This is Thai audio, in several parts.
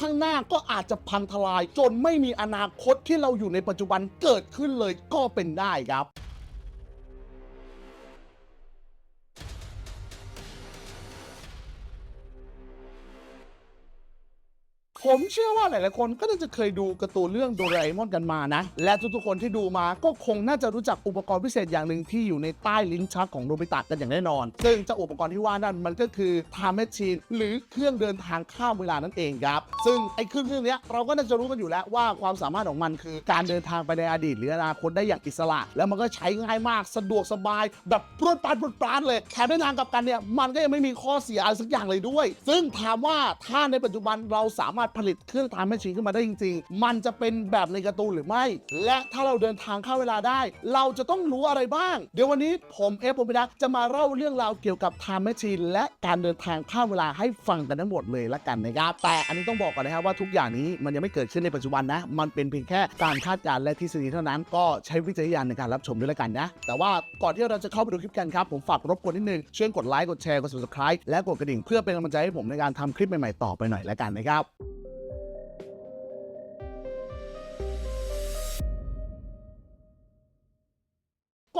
ข้างหน้าก็อาจจะพังทลาย จนไม่มีอนาคตที่เราอยู่ในปัจจุบันเกิดขึ้นเลยก็เป็นได้ครับ ผมเชื่อว่าหลาย ๆ คนก็น่าจะเคยดูการ์ตูนเรื่องโดราเอมอนกันมานะ และทุก ๆ คนที่ดูมาก็คงน่าจะรู้จักอุปกรณ์พิเศษอย่างหนึ่งที่อยู่ในใต้ลิ้นชักของโนบิตะกันอย่างแน่นอน ซึ่งเจ้าอุปกรณ์ที่ว่านั่นมันก็คือ Time Machine หรือเครื่องเดินทางข้ามเวลานั่นเองครับ ซึ่งไอ้เครื่องเครื่องเนี้ยเราก็น่าจะรู้กันอยู่แล้วว่าความสามารถของมันคือ การเดินทางไปในอดีตหรืออนาคตได้อย่างอิสระ แล้วมันก็ใช้ง่ายมากสะดวกสบาย แบบปรวดปานปรวดปานเลยแถมในทางกับกันเนี่ยมันก็ยังไม่มีข้อเสียอะไรสักอย่างเลยด้วย ซึ่งถามว่าถ้าในปัจจุบันเราสามารถผลิตเครื่องทำแมชชีนขึ้นมาได้จริง ๆ มันจะเป็นแบบในการ์ตูนหรือไม่ และถ้าเราเดินทางข้าเวลาได้ เราจะต้องรู้อะไรบ้าง เดี๋ยววันนี้ผมเอฟผมพิดาจะมาเล่าเรื่องราวเกี่ยวกับ Time Machine และการเดินทางข้ามเวลาให้ฟังกันทั้งหมดเลยละกันนะครับแต่อันนี้ต้องบอกก่อนนะครับว่าทุกอย่างนี้มันยังไม่เกิดขึ้นในปัจจุบันนะ มันเป็นเพียงแค่การคาดการณ์และทฤษฎีเท่านั้นก็ใช้วิจารณญาณในการรับชมด้วยละกันนะ แต่ว่าก่อนที่เราจะเข้าไปดูคลิปกันครับผมฝากรบกวนนิดนึงช่วยกดไลค์กดแชร์กด subscribe และกดกระดิ่งเพื่อเป็นกำลังใจให้ผมในการทำคลิปใหม่ๆต่อไปหน่อยละกันนะครับ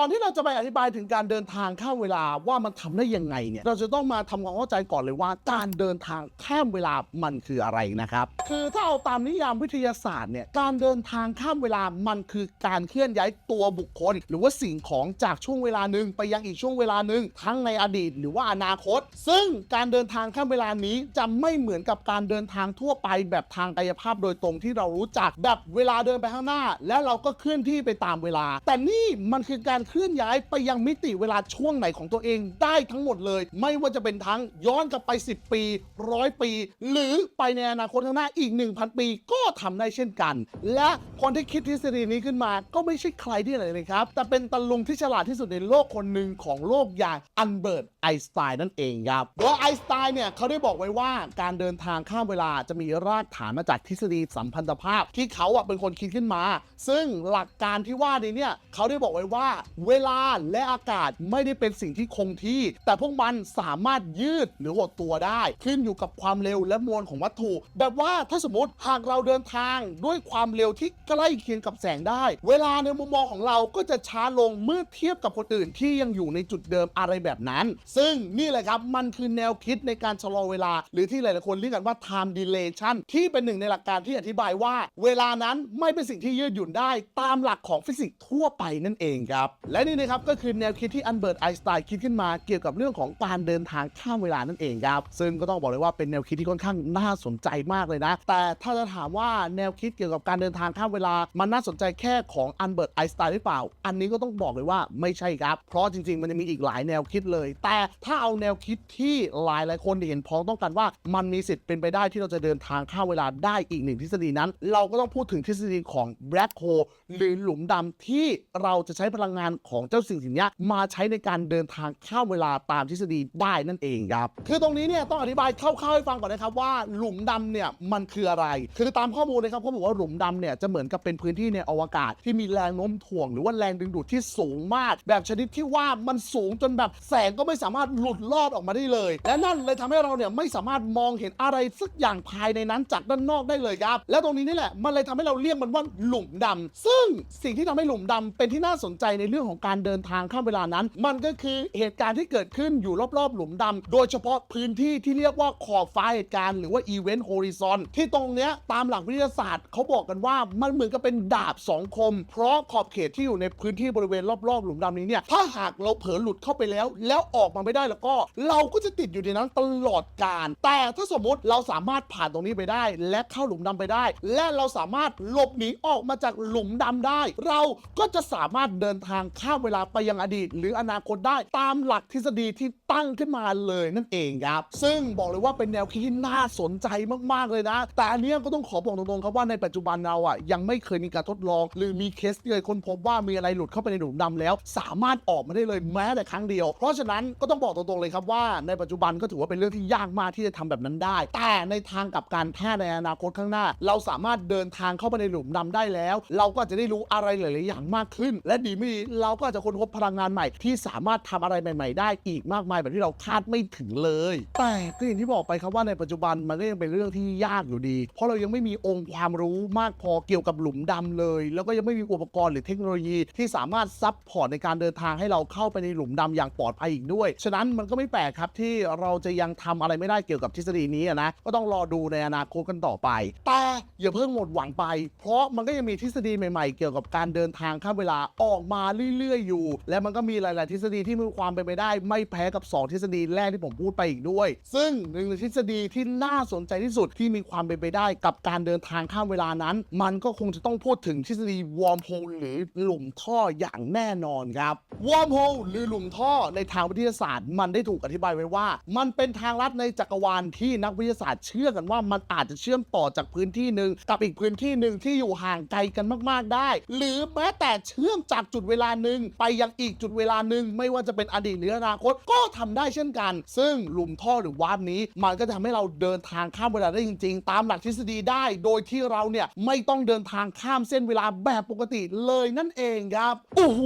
ก่อนที่เราจะไปอธิบายถึงการเดินทางข้ามเวลาว่ามันทำได้ยังไงเนี่ยเราจะต้องมาทำความเข้าใจก่อนเลยว่า การเดินทางข้ามเวลามันคืออะไรนะครับ คือถ้าเอาตามนิยามวิทยาศาสตร์เนี่ยการเดินทางข้ามเวลามันคือการเคลื่อนย้ายตัวบุคคล หรือว่าสิ่งของจากช่วงเวลาหนึ่งไปยังอีกช่วงเวลาหนึ่งทั้งในอดีต หรือว่าอนาคต ซึ่งการเดินทางข้ามเวลานี้จะไม่เหมือนกับการเดินทางทั่วไป แบบทางกายภาพโดยตรงที่เรารู้จักแบบเวลาเดินไปข้างหน้า แล้วเราก็เคลื่อนที่ไปตามเวลา แต่นี่มันคือการเคลื่อนย้ายไปยังมิติเวลาช่วงไหนของตัวเองได้ทั้งหมดเลย ไม่ว่าจะเป็นทั้งย้อนกลับไป 10 ปีร้อยปี หรือไปในอนาคตข้างหน้าอีก 1,000 ปีก็ทำได้เช่นกัน และคนที่คิดทฤษฎีนี้ขึ้นมาก็ไม่ใช่ใครที่ไหนเลยครับ แต่เป็นตะลุงที่ฉลาดที่สุดในโลกคนหนึ่งของโลกอย่างอันเบิร์ตไอน์สไตน์นั่นเองครับโดยไอน์สไตน์เนี่ยเขาได้บอกไว้ว่าการเดินทางข้ามเวลาจะมีรากฐานมาจากทฤษฎีสัมพันธภาพที่เขาอะเป็นคนคิดขึ้นมา ซึ่งหลักการที่ว่านี้เนี่ยเขาได้บอกไว้ว่าเวลาและอากาศไม่ได้เป็นสิ่งที่คงที่ แต่พวกมันสามารถยืดหรือหดตัวได้ ขึ้นอยู่กับความเร็วและมวลของวัตถุ แบบว่าถ้าสมมติหากเราเดินทางด้วยความเร็วที่ใกล้เคียงกับแสงได้ เวลาในมุมมองของเราก็จะช้าลงเมื่อเทียบกับคนอื่นที่ยังอยู่ในจุดเดิมอะไรแบบนั้น ซึ่งนี่แหละครับมันคือแนวคิดในการชะลอเวลา หรือที่หลายๆคนเรียกกันว่า time dilation ที่เป็นหนึ่งในหลักการที่อธิบายว่า เวลานั้นไม่เป็นสิ่งที่ยืดหยุ่นได้ตามหลักของฟิสิกส์ทั่วไปนั่นเองครับและนี่นะครับก็คือแนวคิดที่อันเบิร์ตไอน์สไตน์คิดขึ้นมาเกี่ยวกับเรื่องของการเดินทางข้ามเวลานั่นเองครับ ซึ่งก็ต้องบอกเลยว่าเป็นแนวคิดที่ค่อนข้างน่าสนใจมากเลยนะ แต่ถ้าจะถามว่าแนวคิดเกี่ยวกับการเดินทางข้ามเวลา มันน่าสนใจแค่ของอันเบิร์ตไอน์สไตน์หรือเปล่า อันนี้ก็ต้องบอกเลยว่าไม่ใช่ครับ เพราะจริงๆ มันจะมีอีกหลายแนวคิดเลย แต่ถ้าเอาแนวคิดที่หลายหลายคนเห็นพ้องต้องกันว่า มันมีสิทธิ์เป็นไปได้ที่เราจะเดินทางข้ามเวลาได้อีกหนึ่งทฤษฎีนั้น เราก็ต้องพูดถึงทฤษฎีของ black hole หรือหลุมดำที่เราจะใช้พลังงานของเจ้าสิ่งสิ่งนี้มาใช้ในการเดินทางข้ามเวลาตามทฤษฎีได้นั่นเองครับ คือตรงนี้เนี่ยต้องอธิบายคร่าวๆให้ฟังก่อนนะครับว่าหลุมดำเนี่ยมันคืออะไร คือตามข้อมูลนะครับเขาบอกว่าหลุมดำเนี่ยจะเหมือนกับเป็นพื้นที่ในอวกาศที่มีแรงโน้มถ่วง หรือว่าแรงดึงดูดที่สูงมาก แบบชนิดที่ว่ามันสูงจนแบบแสงก็ไม่สามารถหลุดลอดออกมาได้เลย และนั่นเลยทำให้เราเนี่ยไม่สามารถมองเห็นอะไรสักอย่างภายในนั้นจากด้านนอกได้เลยครับ และตรงนี้นี่แหละมันเลยทำให้เราเรียกมันว่าหลุมดำซึ่งสิ่งที่ทำให้หลุมดำเป็นที่น่าสนใจในเรื่องื่องของการเดินทางข้ามเวลานั้น มันก็คือเหตุการณ์ที่เกิดขึ้นอยู่รอบๆ หลุมดำโดยเฉพาะพื้นที่ที่เรียกว่าขอบฟ้าเหตุการณ์หรือว่าอีเวนต์โฮริซอนที่ตรงเนี้ยตามหลักวิทยาศาสตร์เขาบอกกันว่ามันเหมือนกับเป็นดาบสองคม เพราะขอบเขตที่อยู่ในพื้นที่บริเวณรอบๆ หลุมดำนี้เนี่ยถ้าหากเราเผลอหลุดเข้าไปแล้ว แล้วออกมาไม่ได้แล้วก็ เราก็จะติดอยู่ในนั้นตลอดกาลแต่ถ้าสมมติเราสามารถผ่านตรงนี้ไปได้ และเข้าหลุมดำไปได้ และเราสามารถหลบหนีออกมาจากหลุมดำได้ เราก็จะสามารถเดินทางข้ามเวลาไปยังอดีต หรืออนาคตได้ตามหลักทฤษฎีที่ตั้งขึ้นมาเลยนั่นเองครับ ซึ่งบอกเลยว่าเป็นแนวคิดที่น่าสนใจมากๆเลยนะ แต่อันนี้ก็ต้องขอบอกตรงๆครับว่าในปัจจุบันเราอะยังไม่เคยมีการทดลอง หรือมีเคสที่เคยค้นพบว่ามีอะไรหลุดเข้าไปในหลุมดำแล้ว สามารถออกมาได้เลยแม้แต่ครั้งเดียว เพราะฉะนั้นก็ต้องบอกตรงๆเลยครับว่าในปัจจุบันก็ถือว่าเป็นเรื่องที่ยากมากที่จะทำแบบนั้นได้ แต่ในทางกับการถ้าในอนาคตข้างหน้า เราสามารถเดินทางเข้าไปในหลุมดำได้แล้ว เราก็จะได้รู้อะไรหลายๆอย่างมากขึ้น และดีไม่ดีเราก็อาจจะค้นพบพลังงานใหม่ ที่สามารถทำอะไรใหม่ ๆ ได้อีกมากมายแบบที่เราคาดไม่ถึงเลย แต่ก็อย่างที่บอกไปครับว่าในปัจจุบันมันก็ยังเป็นเรื่องที่ยากอยู่ดี เพราะเรายังไม่มีองค์ความรู้มากพอเกี่ยวกับหลุมดำเลย แล้วก็ยังไม่มีอุปกรณ์หรือเทคโนโลยีที่สามารถซับพอร์ตในการเดินทางให้เราเข้าไปในหลุมดำอย่างปลอดภัยอีกด้วย ฉะนั้นมันก็ไม่แปลกครับที่เราจะยังทำอะไรไม่ได้เกี่ยวกับทฤษฎีนี้อะนะ ก็ต้องรอดูในอนาคตกันต่อไป แต่อย่าเพิ่งหมดหวังไป เพราะมันก็ยังมีทฤษฎีใหม่ๆ เกี่ยวกับการเดินทางข้ามเวลาออกมาเรื่อยๆอยู่ และมันก็มีหลาย ๆ ทฤษฎีที่มีความเป็นไปได้ ไม่แพ้กับ 2 ทฤษฎีแรกที่ผมพูดไปอีกด้วย ซึ่งหนึ่งในทฤษฎีที่น่าสนใจที่สุดที่มีความเป็นไปได้กับการเดินทางข้ามเวลานั้น มันก็คงจะต้องพูดถึงทฤษฎีวอร์มโฮลหรือหลุมท่ออย่างแน่นอนครับวอร์มโฮลหรือหลุมท่อในทางวิทยาศาสตร์ มันได้ถูกอธิบายไว้ว่า มันเป็นทางลัดในจักรวาลที่นักวิทยาศาสตร์เชื่อกันว่ามันอาจจะเชื่อมต่อจากพื้นที่หนึ่งกับอีกพื้นที่หนึ่งที่อยู่ห่างไกลกันมาก ๆ ได้ หรือแม้แต่เชื่อมจากจุดเวลาหนึ่งไปยังอีกจุดเวลาหนึ่งไม่ว่าจะเป็นอดีตหรืออนาคตก็ทำได้เช่นกัน ซึ่งหลุมท่อหรือวาร์ปนี้ มันก็จะทำให้เราเดินทางข้ามเวลาได้จริง ๆ ตามหลักทฤษฎีได้ โดยที่เราเนี่ยไม่ต้องเดินทางข้ามเส้นเวลาแบบปกติเลยนั่นเองครับโอ้โห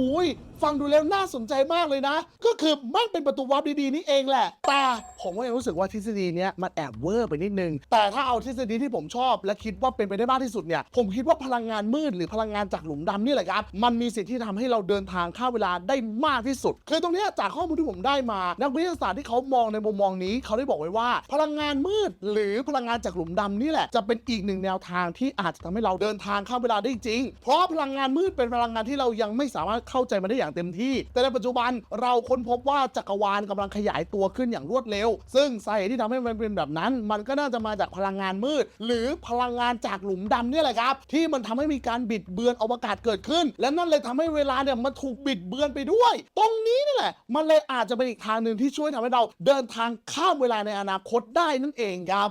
ฟังดูแล้วน่าสนใจมากเลยนะ ก็คือมันเป็นประตูวาร์ปดีๆนี่เองแหละ แต่ผมก็ยังรู้สึกว่าทฤษฎีเนี้ยมันแอบเวอร์ไปนิดนึง แต่ถ้าเอาทฤษฎีที่ผมชอบ และคิดว่าเป็นไปได้มากที่สุดเนี่ยผมคิดว่าพลังงานมืดหรือพลังงานจากหลุมดำนี่แหละครับมันมีสิทธิ์ที่ทำให้เราเดินทางข้าเวลาได้มากที่สุด คือตรงนี้จากข้อมูลที่ผมได้มา นักวิทยาศาสตร์ที่เขามองในมุมมองนี้เขาได้บอกไว้ว่า พลังงานมืด หรือพลังงานจากหลุมดำนี่แหละจะเป็นอีกหนึ่งแนวทางที่อาจจะทำให้เราเดินทางข้ามเวลาได้จริง เพราะพลังงานมืดเป็นพลังงานที่เรายังไม่สามารถเข้าใจมันได้อย่างเต็มที่ แต่ในปัจจุบันเราค้นพบว่าจักรวาลกำลังขยายตัวขึ้นอย่างรวดเร็ว ซึ่งสาเหตุที่ทำให้มันเป็นแบบนั้น มันก็น่าจะมาจากพลังงานมืด หรือพลังงานจากหลุมดำนี่แหละครับ ที่มันทำให้มีการบิดเบือนอวกาศเกิดขึ้น และนั่นเลยทำให้เวลาเนี่ยมันถูกบิดเบือนไปด้วย ตรงนี้นี่แหละ มันเลยอาจจะเป็นอีกทางหนึ่งที่ช่วยทำให้เราเดินทางข้ามเวลาในอนาคตได้นั่นเองครับ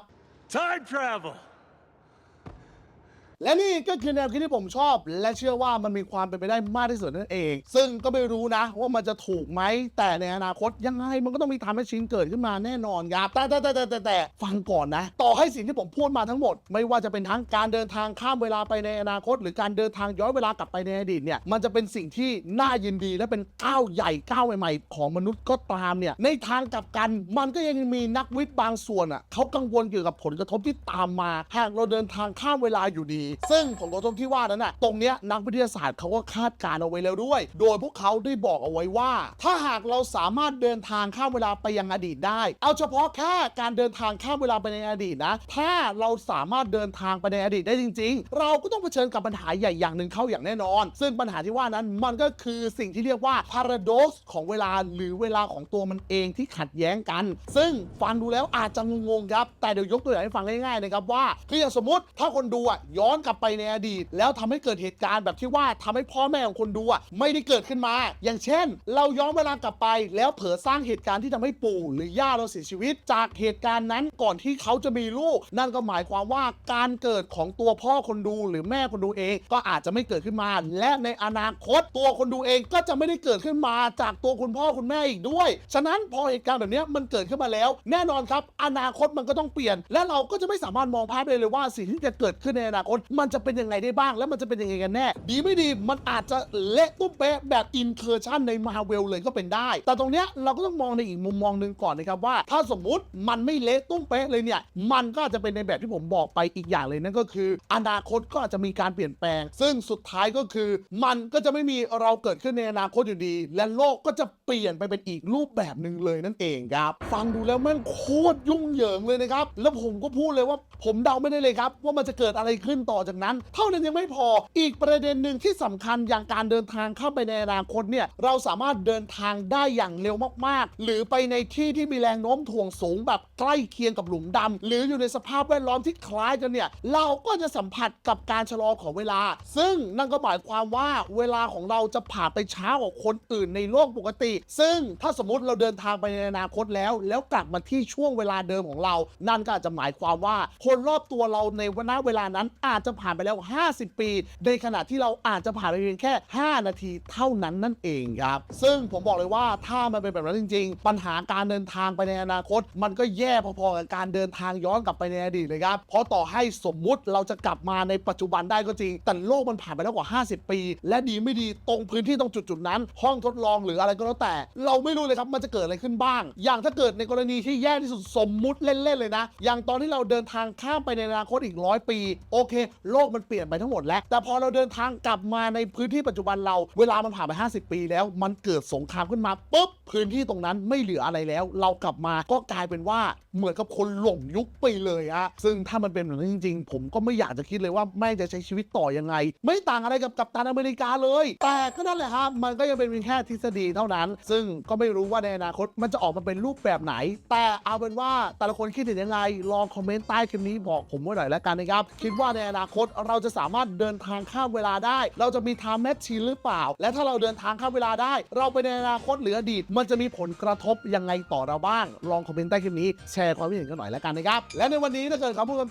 Time travel! และนี่ก็คือแนวคิดที่ผมชอบ และเชื่อว่ามันมีความเป็นไปได้มากที่สุดนั่นเอง ซึ่งก็ไม่รู้นะ ว่ามันจะถูกไหม แต่ในอนาคตยังไงมันก็ต้องมีทำให้ชิ้นเกิดขึ้นมาแน่นอนครับแต่แต่แต่แต่แต่แต่ฟังก่อนนะ ต่อให้สิ่งที่ผมพูดมาทั้งหมด ไม่ว่าจะเป็นทั้งการเดินทางข้ามเวลาไปในอนาคต หรือการเดินทางย้อนเวลากลับไปในอดีตเนี่ยมันจะเป็นสิ่งที่น่ายินดีและเป็นก้าวใหญ่ก้าวใหม่ๆของมนุษย์ก็ตามเนี่ยในทางกลับกัน มันก็ยังมีนักวิทย์บางส่วนอะเขากังวลเกี่ยวกับผลกระทบที่ตามมาหากเราเดินทางข้ามเวลาอยู่ดีซึ่งผลกระทบที่ว่านั้นน่ะตรงเนี้ยนักวิทยาศาสตร์เขาก็คาดการณ์เอาไว้แล้วด้วย โดยพวกเขาได้บอกเอาไว้ว่า ถ้าหากเราสามารถเดินทางข้ามเวลาไปยังอดีตได้ เอาเฉพาะแค่การเดินทางข้ามเวลาไปในอดีตนะ ถ้าเราสามารถเดินทางไปในอดีตได้จริง ๆ เราก็ต้องเผชิญกับปัญหาใหญ่อย่างหนึ่งเข้าอย่างแน่นอน ซึ่งปัญหาที่ว่านั้นมันก็คือสิ่งที่เรียกว่า paradox ของเวลาหรือเวลาของตัวมันเองที่ขัดแย้งกัน ซึ่งฟังดูแล้วอาจจะงงๆครับ แต่เดี๋ยวยกตัวอย่างให้ฟังง่ายๆนะครับว่าคืออย่างสมมติถ้าคนดูอะย้อนกลับไปในอดีต แล้วทำให้เกิดเหตุการณ์แบบที่ว่าทำให้พ่อแม่ของคนดูอะไม่ได้เกิดขึ้นมา อย่างเช่น เราย้อนเวลากลับไป แล้วเผลอสร้างเหตุการณ์ที่ทำให้ปู่หรือย่าเราเสียชีวิต จากเหตุการณ์นั้นก่อนที่เขาจะมีลูก นั่นก็หมายความว่าการเกิดของตัวพ่อคนดูหรือแม่คนดูเอง ก็อาจจะไม่เกิดขึ้นมา และในอนาคตตัวคนดูเองก็จะไม่ได้เกิดขึ้นมาจากตัวคุณพ่อคุณแม่อีกด้วย ฉะนั้นพอเหตุการณ์แบบนี้มันเกิดขึ้นมาแล้ว แน่นอนครับ อนาคตมันก็ต้องเปลี่ยน และเราก็จะไม่สามารถมองภาพได้เลยว่าสิ่งที่จะเกิดขึ้นในอนาคตมันจะเป็นยังไงได้บ้าง และมันจะเป็นยังไงกันแน่ ดีไม่ดีมันอาจจะเละตุ้มเป๊ะแบบอินเคอร์ชันในมาเวลเลยก็เป็นได้ แต่ตรงเนี้ยเราก็ต้องมองในอีกมุมมองหนึ่งก่อนนะครับว่า ถ้าสมมุติมันไม่เละตุ้มเป๊ะเลยเนี่ย มันก็อาจจะเป็นในแบบที่ผมบอกไปอีกอย่างเลยนั่นก็คือ อนาคตก็อาจจะมีการเปลี่ยนแปลง ซึ่งสุดท้ายก็คือ มันก็จะไม่มีเราเกิดขึ้นในอนาคตอยู่ดี และโลกก็จะเปลี่ยนไปเป็นอีกรูปแบบหนึ่งเลยนั่นเองครับฟังดูแล้วแม่งโคตรยุ่งเหยิงเลยนะครับแล้วผมก็พูดเลยว่าผมเดาไม่ได้เลยครับว่ามันจะเกิดอะไรขึ้นต่อจากนั้น เท่านั้นยังไม่พอ อีกประเด็นหนึ่งที่สำคัญอย่างการเดินทางเข้าไปในอนาคตเนี่ยเราสามารถเดินทางได้อย่างเร็วมากๆ หรือไปในที่ที่มีแรงโน้มถ่วงสูงแบบใกล้เคียงกับหลุมดำหรืออยู่ในสภาพแวดล้อมที่คล้ายกันเนี่ยเราก็จะสัมผัสกับการชะลอของเวลา ซึ่งนั่นก็หมายความว่าเวลาของเราจะผ่านไปช้ากว่าคนอื่นในโลกปกติ ซึ่งถ้าสมมติเราเดินทางไปในอนาคตแล้ว แล้วกลับมาที่ช่วงเวลาเดิมของเรา นั่นก็อาจจะหมายความว่าคนรอบตัวเราในวันเวลานั้นอาจจะผ่านไปแล้ว 50 ปี ในขณะที่เราอาจจะผ่านไปเพียงแค่ 5 นาทีเท่านั้นนั่นเองครับ ซึ่งผมบอกเลยว่าถ้ามันเป็นแบบนั้นจริง ๆ ปัญหาการเดินทางไปในอนาคต มันก็แย่พอๆกับการเดินทางย้อนกลับไปในอดีตเลยครับ เพราะต่อให้สมมุติเราจะกลับมาในปัจจุบันได้ก็จริง แต่โลกมันผ่านไปแล้วกว่า 50 ปี และดีไม่ดีตรงพื้นที่ตรงจุดๆนั้น ห้องทดลองหรืออะไรก็แล้วแต่ เราไม่รู้เลยครับมันจะเกิดอะไรขึ้นบ้าง อย่างถ้าเกิดในกรณีที่แย่ที่สุดสมมุติเล่นๆเลยนะ อย่างตอนที่เราเดินทางข้ามไปในอนาคตอีกร้อยปี โอเคโลกมันเปลี่ยนไปทั้งหมดแล้ว แต่พอเราเดินทางกลับมาในพื้นที่ปัจจุบันเรา เวลามันผ่านไป 50 ปีแล้ว มันเกิดสงครามขึ้นมาปุ๊บพื้นที่ตรงนั้นไม่เหลืออะไรแล้ว เรากลับมาก็กลายเป็นว่าเหมือนกับคนหลงยุคไปเลยอะซึ่งถ้ามันเป็นแบบนั้นจริง ๆ ผมก็ไม่อยากจะคิดเลยว่าแม่จะใช้ชีวิตต่อยังไง ไม่ต่างอะไรกับกัปตันอเมริกาเลย แต่ก็นั่นแหละครับมันก็ยังเป็นเพียงแค่ทฤษฎีเท่านั้น ซึ่งก็ไม่รู้ว่าในอนาคตมันจะออกมาเป็นรูปแบบไหน แต่เอาเป็นว่าแต่ละคนคิดเห็นยังไงลองคอมเมนต์ใต้คลิปนี้บอกผมไว้หน่อยแล้วกันนะครับคิดว่าในอนาคต เราจะสามารถเดินทางข้ามเวลาได้ เราจะมีไทม์แมชชีนหรือเปล่า และถ้าเราเดินทางข้ามเวลาได้ เราไปในอนาคตหรืออดีต มันจะมีผลกระทบยังไงต่อเราบ้าง ลองคอมเมนต์ใต้คลิปนี้แชร์ความคิดเห็นกันหน่อยแล้วกันนะครับและในวันนี้ถ้าเกิดคำพูดคำจา